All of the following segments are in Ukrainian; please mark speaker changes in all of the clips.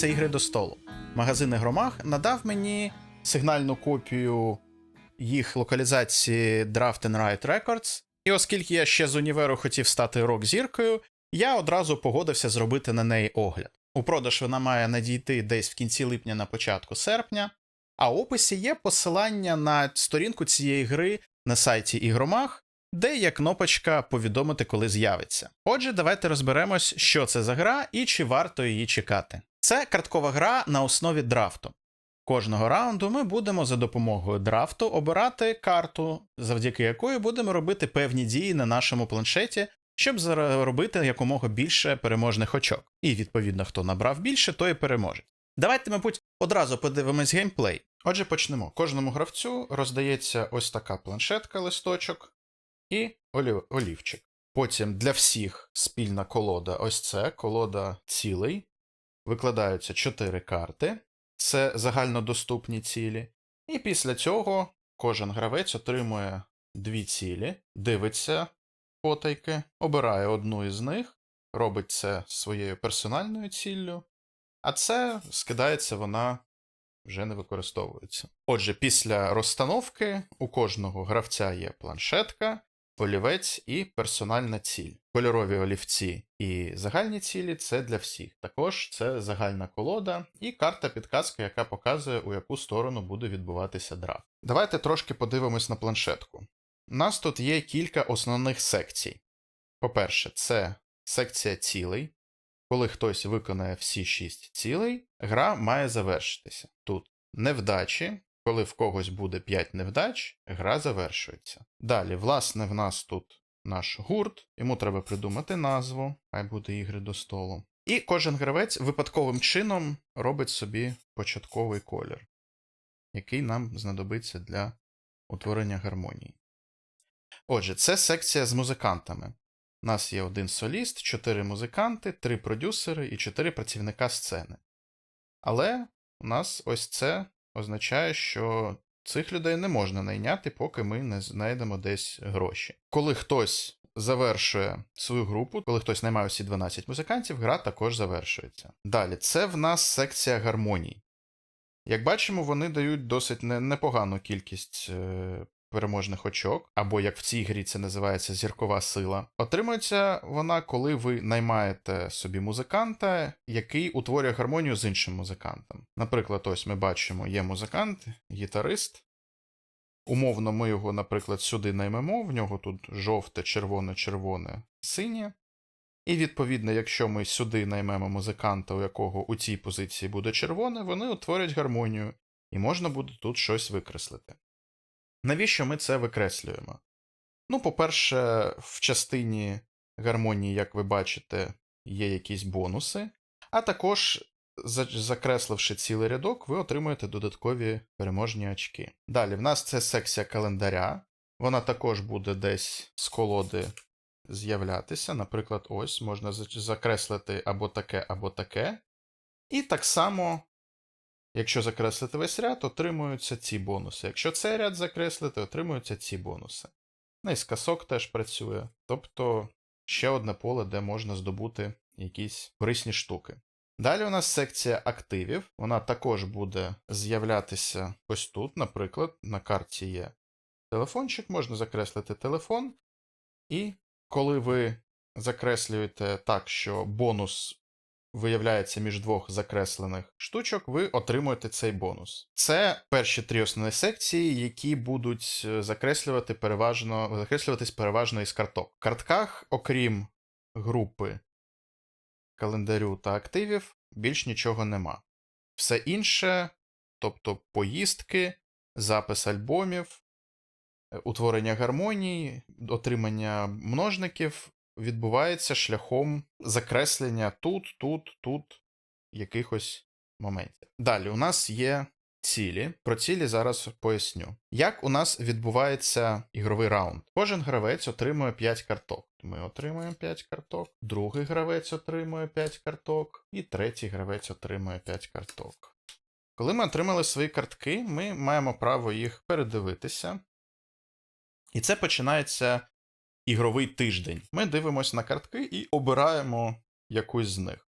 Speaker 1: Це ігри до столу. Магазин Громах надав мені сигнальну копію їх локалізації Draft and Write Records. І оскільки я ще з універу хотів стати рок-зіркою, я одразу погодився зробити на неї огляд. У продаж вона має надійти десь в кінці липня на початку серпня, а в описі є посилання на сторінку цієї гри на сайті Ігромах, де є кнопочка повідомити, коли з'явиться. Отже, давайте розберемось, що це за гра і чи варто її чекати. Це карткова гра на основі драфту. Кожного раунду ми будемо за допомогою драфту обирати карту, завдяки якої будемо робити певні дії на нашому планшеті, щоб заробити якомога більше переможних очок. І відповідно, хто набрав більше, той і переможе. Давайте, мабуть, одразу подивимось геймплей. Отже, почнемо. Кожному гравцю роздається ось така планшетка, листочок і олів... олівчик. Потім для всіх спільна колода. Ось це колода цілей. Викладаються 4 карти, це загальнодоступні цілі. І після цього кожен гравець отримує дві цілі, дивиться потайки, обирає одну із них, робить це своєю персональною ціллю, а це скидається, вона вже не використовується. Отже, після розстановки у кожного гравця є планшетка, олівець і персональна ціль. Кольорові олівці і загальні цілі це для всіх. Також це загальна колода і карта підказка, яка показує, у яку сторону буде відбуватися драфт. Давайте трошки подивимось на планшетку. У нас тут є кілька основних секцій. По-перше, це секція цілей. Коли хтось виконає всі шість цілей, гра має завершитися. Тут невдачі, коли в когось буде 5 невдач, гра завершується. Далі, власне, в нас тут наш гурт, йому треба придумати назву, хай буде ігри до столу. І кожен гравець випадковим чином робить собі початковий колір, який нам знадобиться для утворення гармонії. Отже, це секція з музикантами. У нас є один соліст, чотири музиканти, три продюсери і чотири працівника сцени. Але у нас ось це означає, що цих людей не можна найняти, поки ми не знайдемо десь гроші. Коли хтось завершує свою групу, коли хтось наймає усі 12 музикантів, гра також завершується. Далі, це в нас секція гармоній. Як бачимо, вони дають досить непогану кількість е, переможних очок, або як в цій грі це називається зіркова сила. Отримується вона, коли ви наймаєте собі музиканта, який утворює гармонію з іншим музикантом. Наприклад, ось ми бачимо, є музикант, гітарист. Умовно, ми його, наприклад, сюди наймемо, в нього тут жовте, червоне, червоне, синє. І відповідно, якщо ми сюди наймемо музиканта, у якого у цій позиції буде червоне, вони утворять гармонію, і можна буде тут щось викреслити. Навіщо ми це викреслюємо? Ну, по-перше, в частині гармонії, як ви бачите, є якісь бонуси, а також, закресливши цілий рядок, ви отримуєте додаткові переможні очки. Далі, в нас це секція календаря. Вона також буде десь з колоди з'являтися. Наприклад, ось можна закреслити або таке, або таке. І так само Якщо закреслити весь ряд, отримуються ці бонуси. Якщо цей ряд закреслити, отримуються ці бонуси. Ну і сказок теж працює. Тобто ще одне поле, де можна здобути якісь корисні штуки. Далі у нас секція активів. Вона також буде з'являтися ось тут, наприклад, на карті є телефончик, можна закреслити телефон. І коли ви закреслюєте так, що бонус виявляється між двох закреслених штучок, ви отримуєте цей бонус. Це перші три основні секції, які будуть е, закреслювати переважно, закреслюватись переважно із карток. В картках, окрім групи календарю та активів, більш нічого нема. Все інше, тобто поїздки, запис альбомів, е, утворення гармоній, отримання множників, відбувається шляхом закреслення тут, тут, тут якихось моментів. Далі у нас є цілі. Про цілі зараз поясню. Як у нас відбувається ігровий раунд? Кожен гравець отримує 5 карток. Ми отримуємо 5 карток, другий гравець отримує 5 карток, і третій гравець отримує 5 карток. Коли ми отримали свої картки, ми маємо право їх передивитися. І це починається ігровий тиждень. Ми дивимося на картки і обираємо якусь з них.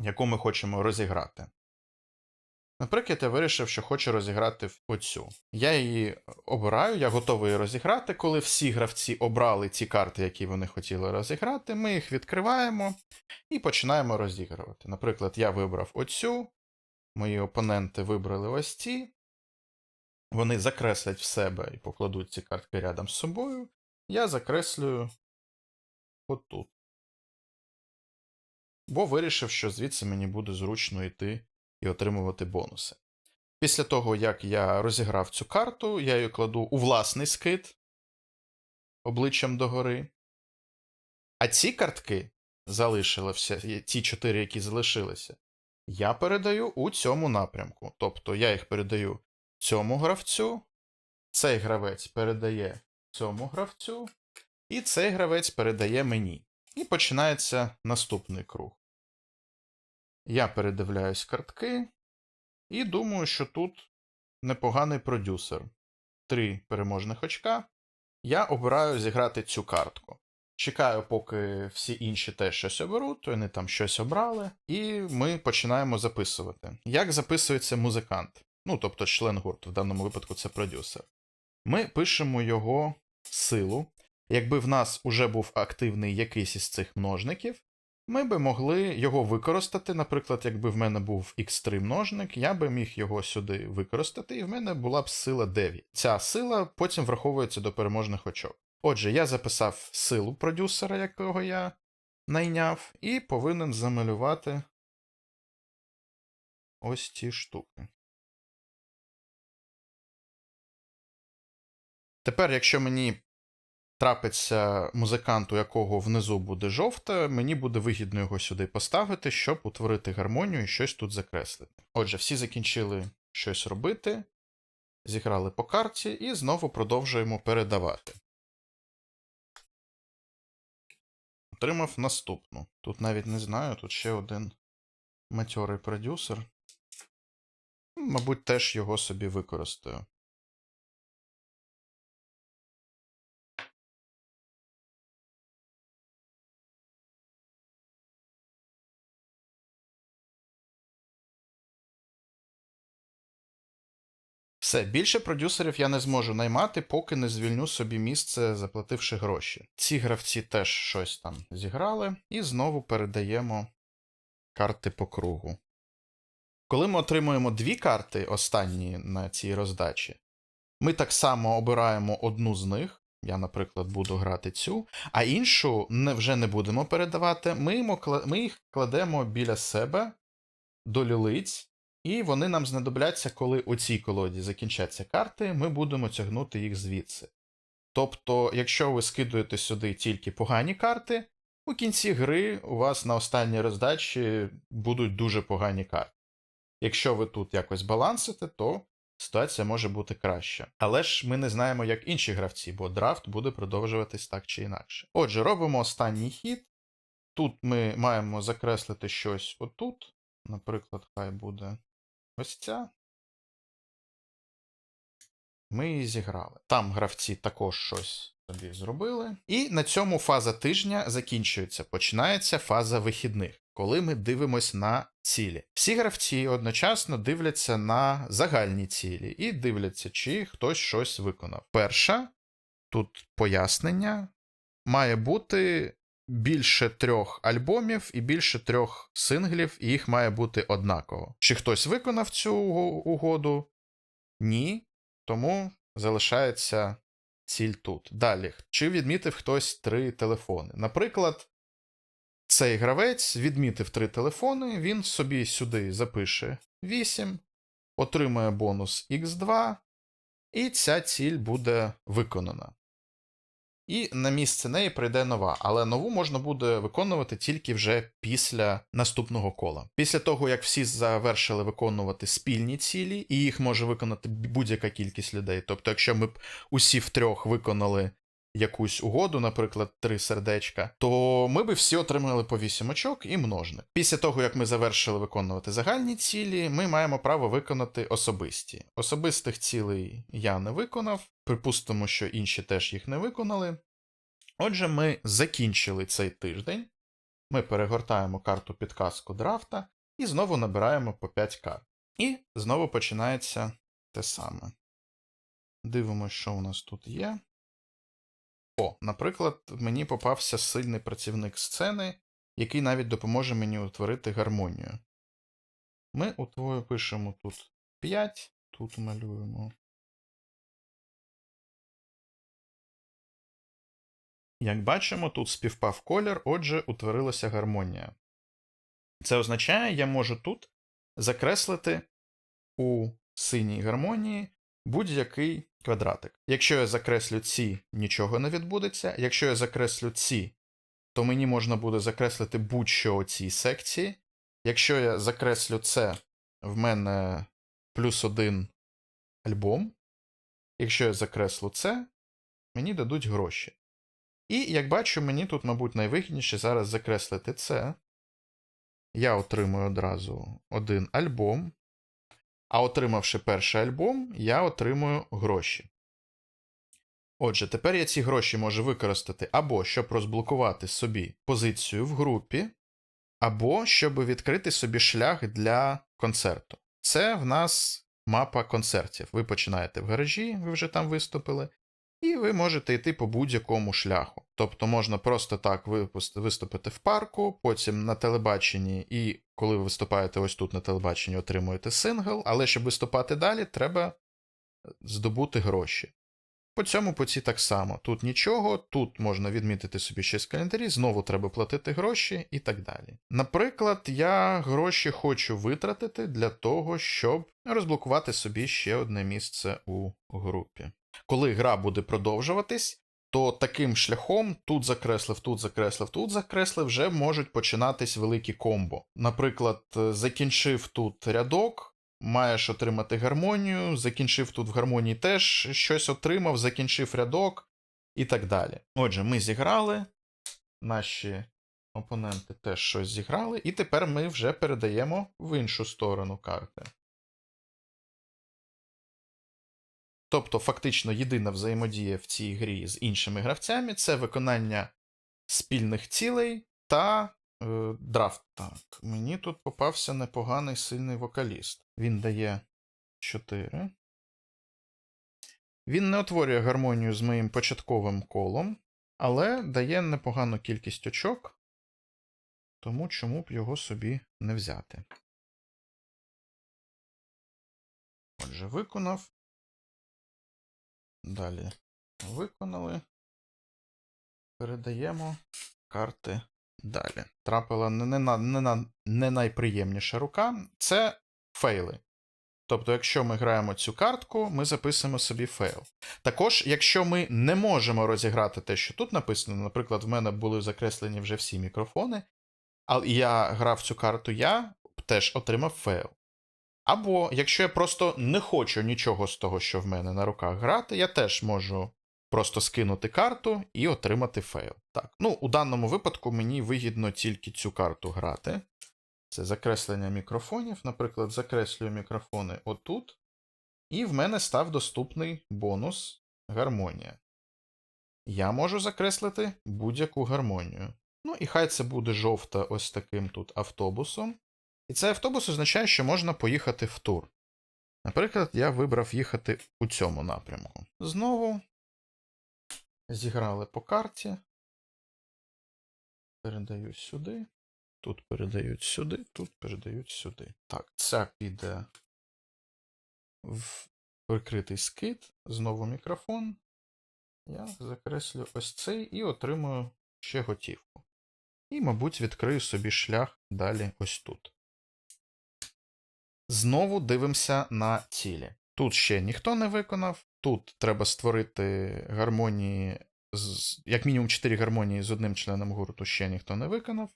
Speaker 1: яку ми хочемо розіграти. Наприклад, я вирішив, що хочу розіграти оцю. Я її обираю, я готовий розіграти. Коли всі гравці обрали ті карти, які вони хотіли розіграти, ми їх відкриваємо і починаємо розігрувати. Наприклад, я вибрав оцю, мої опоненти вибрали ось ці. Вони закреслять в себе і покладуть ці картки рядом з собою. Я закреслюю отут. Бо вирішив, що звідси мені буде зручно йти і отримувати бонуси. Після того, як я розіграв цю карту, я її кладу у власний скит обличчям догори. А ці картки залишилися, ті чотири, які залишилися, я передаю у цьому напрямку. Тобто я їх передаю цьому гравцю, цей гравець передає цьому гравцю, і цей гравець передає мені. І починається наступний круг. Я передивляюсь картки і думаю, що тут непоганий продюсер. Три переможних очка. Я обираю зіграти цю картку. Чекаю, поки всі інші теж щось оберуть, то вони там щось обрали, і ми починаємо записувати. Як записується музикант? Ну, тобто член гурту, в даному випадку це продюсер. Ми пишемо його силу. Якби в нас уже був активний якийсь із цих множників, ми би могли його використати. Наприклад, якби в мене був x3 множник, я би міг його сюди використати, і в мене була б сила 9. Ця сила потім враховується до переможних очок. Отже, я записав силу продюсера, якого я найняв, і повинен замалювати ось ці штуки. Тепер, якщо мені трапиться музикант, у якого внизу буде жовте, мені буде вигідно його сюди поставити, щоб утворити гармонію і щось тут закреслити. Отже, всі закінчили щось робити, зіграли по карті і знову продовжуємо передавати. Отримав наступну. Тут навіть не знаю, тут ще один матьорий продюсер. Мабуть, теж його собі використаю. Все, більше продюсерів я не зможу наймати, поки не звільню собі місце, заплативши гроші. Ці гравці теж щось там зіграли, і знову передаємо карти по кругу. Коли ми отримуємо дві карти, останні на цій роздачі, ми так само обираємо одну з них. Я, наприклад, буду грати цю, а іншу не, вже не будемо передавати. Ми, їх кладемо біля себе до лілиць. І вони нам знадобляться, коли у цій колоді закінчаться карти, ми будемо тягнути їх звідси. Тобто, якщо ви скидуєте сюди тільки погані карти, у кінці гри у вас на останній роздачі будуть дуже погані карти. Якщо ви тут якось балансите, то ситуація може бути краща. Але ж ми не знаємо, як інші гравці, бо драфт буде продовжуватись так чи інакше. Отже, робимо останній хід. Тут ми маємо закреслити щось отут. Наприклад, хай буде ось ця. Ми її зіграли. Там гравці також щось собі зробили. І на цьому фаза тижня закінчується. Починається фаза вихідних, коли ми дивимось на цілі. Всі гравці одночасно дивляться на загальні цілі і дивляться, чи хтось щось виконав. Перша, тут пояснення, має бути більше трьох альбомів і більше трьох синглів, і їх має бути однаково. Чи хтось виконав цю угоду? Ні. Тому залишається ціль тут. Далі, чи відмітив хтось три телефони? Наприклад, цей гравець відмітив три телефони, він собі сюди запише 8, отримує бонус X2, і ця ціль буде виконана. І на місце неї прийде нова, але нову можна буде виконувати тільки вже після наступного кола. Після того, як всі завершили виконувати спільні цілі, і їх може виконати будь-яка кількість людей. Тобто, якщо ми б усі втрьох виконали якусь угоду, наприклад, три сердечка, то ми би всі отримали по 8 очок і множник. Після того, як ми завершили виконувати загальні цілі, ми маємо право виконати особисті. Особистих цілей я не виконав, припустимо, що інші теж їх не виконали. Отже, ми закінчили цей тиждень. Ми перегортаємо карту підказку драфта. І знову набираємо по 5 карт. І знову починається те саме. Дивимося, що у нас тут є. О, наприклад, мені попався сильний працівник сцени, який навіть допоможе мені утворити гармонію. Ми утворюємо, пишемо тут 5, тут малюємо. Як бачимо, тут співпав колір, отже, утворилася гармонія. Це означає, я можу тут закреслити у синій гармонії будь-який квадратик. Якщо я закреслю ці, нічого не відбудеться. Якщо я закреслю ці, то мені можна буде закреслити будь-що у цій секції. Якщо я закреслю це, в мене плюс один альбом. Якщо я закреслю це, мені дадуть гроші. І як бачу, мені тут, мабуть, найвигідніше зараз закреслити це. Я отримую одразу один альбом. А отримавши перший альбом, я отримую гроші. Отже, тепер я ці гроші можу використати або щоб розблокувати собі позицію в групі, або щоб відкрити собі шлях для концерту. Це в нас мапа концертів. Ви починаєте в гаражі, ви вже там виступили, і ви можете йти по будь-якому шляху. Тобто можна просто так виступити в парку, потім на телебаченні, і коли ви виступаєте ось тут на телебаченні, отримуєте сингл, але щоб виступати далі, треба здобути гроші. По цьому путі так само. Тут нічого, тут можна відмітити собі щось в календарі, знову треба платити гроші і так далі. Наприклад, я гроші хочу витратити для того, щоб розблокувати собі ще одне місце у групі. Коли гра буде продовжуватись, то таким шляхом тут закреслив, тут закреслив, тут закреслив, вже можуть починатись великі комбо. Наприклад, е, закінчив тут рядок, маєш отримати гармонію, закінчив тут в гармонії теж щось отримав, закінчив рядок і так далі. Отже, ми зіграли, наші опоненти теж щось зіграли, і тепер ми вже передаємо в іншу сторону карти. Тобто, фактично, єдина взаємодія в цій грі з іншими гравцями це виконання спільних цілей та е, драфт. Так, мені тут попався непоганий сильний вокаліст. Він дає 4. Він не утворює гармонію з моїм початковим колом, але дає непогану кількість очок, тому чому б його собі не взяти. Отже, виконав. Далі виконали. Передаємо карти далі. Трапила не, не, не, не найприємніша рука. Це фейли. Тобто, якщо ми граємо цю картку, ми записуємо собі фейл. Також, якщо ми не можемо розіграти те, що тут написано, наприклад, в мене були закреслені вже всі мікрофони, а я грав цю карту, я теж отримав фейл. Або якщо я просто не хочу нічого з того, що в мене на руках грати, я теж можу просто скинути карту і отримати фейл. Так, ну у даному випадку мені вигідно тільки цю карту грати. Це закреслення мікрофонів. Наприклад, закреслюю мікрофони отут. І в мене став доступний бонус гармонія. Я можу закреслити будь-яку гармонію. Ну і хай це буде жовта ось таким тут автобусом. І цей автобус означає, що можна поїхати в тур. Наприклад, я вибрав їхати у цьому напрямку. Знову зіграли по карті. Передають сюди. Тут передають сюди, тут передають сюди. Так, ця піде в прикритий скид. Знову мікрофон. Я закреслю ось цей і отримую ще готівку. І, мабуть, відкрию собі шлях далі ось тут. Знову дивимося на цілі. Тут ще ніхто не виконав. Тут треба створити гармонії, з, як мінімум 4 гармонії з одним членом гурту ще ніхто не виконав.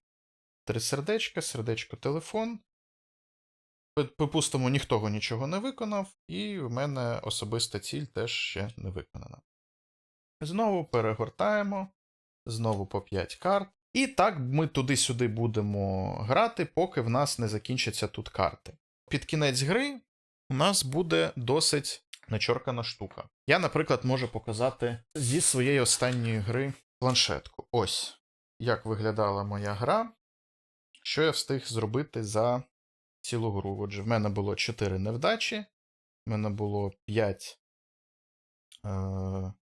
Speaker 1: Три сердечка, сердечко, телефон. Припустимо, ніхто нічого не виконав, і в мене особиста ціль теж ще не виконана. Знову перегортаємо, знову по 5 карт. І так ми туди-сюди будемо грати, поки в нас не закінчаться тут карти. Під кінець гри у нас буде досить начоркана штука. Я, наприклад, можу показати зі своєї останньої гри планшетку. Ось як виглядала моя гра, що я встиг зробити за цілу гру. Отже, в мене було 4 невдачі, в мене було 5 е-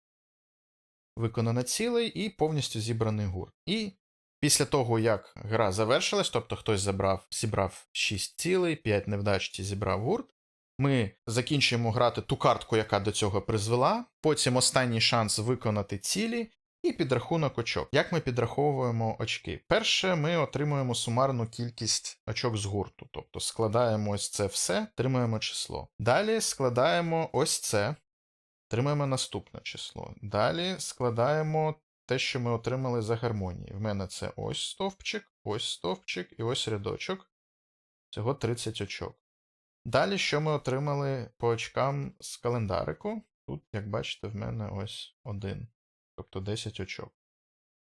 Speaker 1: виконано цілей і повністю зібраний гурт. І після того, як гра завершилась, тобто хтось забрав, зібрав 6 цілей, 5 невдач ті зібрав гурт. Ми закінчуємо грати ту картку, яка до цього призвела. Потім останній шанс виконати цілі і підрахунок очок. Як ми підраховуємо очки? Перше, ми отримуємо сумарну кількість очок з гурту. Тобто складаємо ось це все, отримуємо число. Далі складаємо ось це, отримуємо наступне число. Далі складаємо те, що ми отримали за гармонії. В мене це ось стовпчик, ось стовпчик і ось рядочок. Всього 30 очок. Далі, що ми отримали по очкам з календарику? Тут, як бачите, в мене ось один, тобто 10 очок.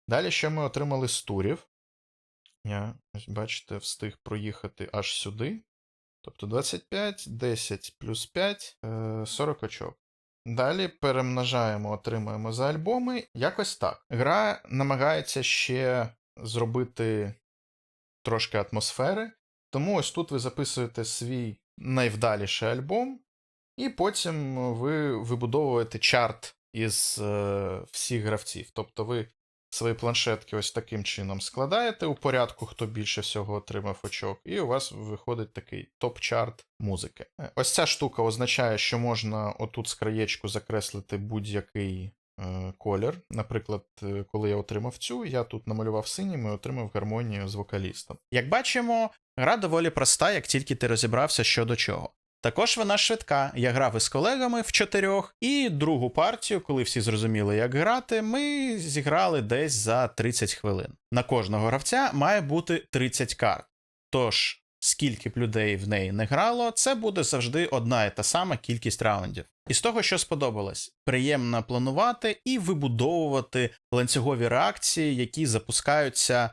Speaker 1: Далі, що ми отримали з турів? Я, бачите, встиг проїхати аж сюди. Тобто 25, 10 плюс 5, е, 40 очок. Далі перемножаємо, отримуємо за альбоми. Якось так. Гра намагається ще зробити трошки атмосфери. Тому ось тут ви записуєте свій найвдаліший альбом, і потім ви вибудовуєте чарт із е, всіх гравців. Тобто ви свої планшетки ось таким чином складаєте у порядку, хто більше всього отримав очок, і у вас виходить такий топ-чарт музики. Е, Ось ця штука означає, що можна отут з краєчку закреслити будь-який е, колір. Наприклад, е, коли я отримав цю, я тут намалював синім і отримав гармонію з вокалістом. Як бачимо, гра доволі проста, як тільки ти розібрався що до чого. Також вона швидка. Я грав із колегами в чотирьох, і другу партію, коли всі зрозуміли, як грати, ми зіграли десь за 30 хвилин. На кожного гравця має бути 30 карт. Тож, скільки б людей в неї не грало, це буде завжди одна і та сама кількість раундів. І з того, що сподобалось, приємно планувати і вибудовувати ланцюгові реакції, які запускаються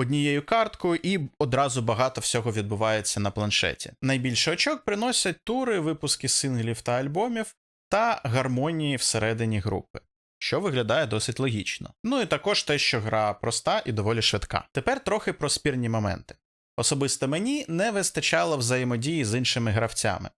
Speaker 1: однією карткою, і одразу багато всього відбувається на планшеті. Найбільше очок приносять тури, випуски синглів та альбомів та гармонії всередині групи. Що виглядає досить логічно. Ну і також те, що гра проста і доволі швидка. Тепер трохи про спірні моменти. Особисто мені не вистачало взаємодії з іншими гравцями.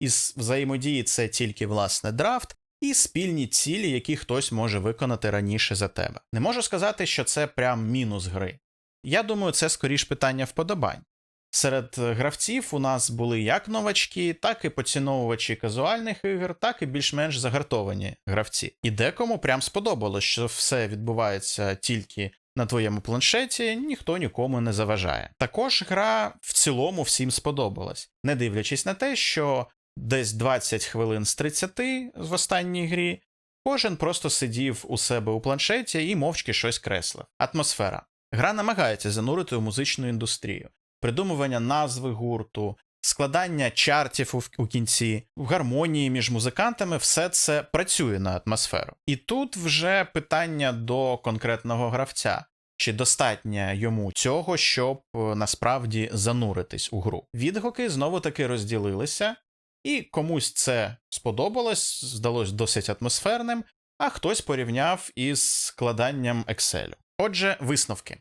Speaker 1: Із взаємодії це тільки власне драфт і спільні цілі, які хтось може виконати раніше за тебе. Не можу сказати, що це прям мінус гри. Я думаю, це скоріш питання вподобань. Серед гравців у нас були як новачки, так і поціновувачі казуальних ігор, так і більш-менш загартовані гравці. І декому прям сподобалось, що все відбувається тільки на твоєму планшеті, ніхто нікому не заважає. Також гра в цілому всім сподобалась, не дивлячись на те, що десь 20 хвилин з 30 в останній грі кожен просто сидів у себе у планшеті і мовчки щось креслив. Атмосфера. Гра намагається занурити у музичну індустрію, придумування назви гурту, складання чартів у, кінці, гармонії між музикантами, все це працює на атмосферу. І тут вже питання до конкретного гравця. Чи достатньо йому цього, щоб е, насправді зануритись у гру? Відгуки знову таки розділилися, і комусь це сподобалось, здалось досить атмосферним, а хтось порівняв із складанням Excel. Отже, висновки.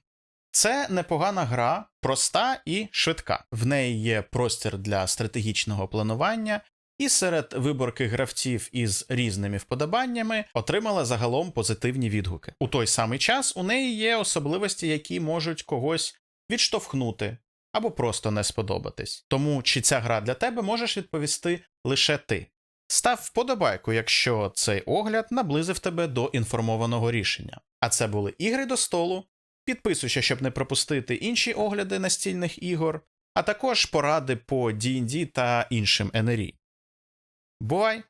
Speaker 1: Це непогана гра, проста і швидка. В неї є простір для стратегічного планування, і серед виборки гравців із різними вподобаннями отримала загалом позитивні відгуки. У той самий час у неї є особливості, які можуть когось відштовхнути або просто не сподобатись. Тому чи ця гра для тебе можеш відповісти лише ти. Став вподобайку, якщо цей огляд наблизив тебе до інформованого рішення. А це були ігри до столу. Підписуйся, щоб не пропустити інші огляди настільних ігор, а також поради по D&D та іншим НРІ. Бувай!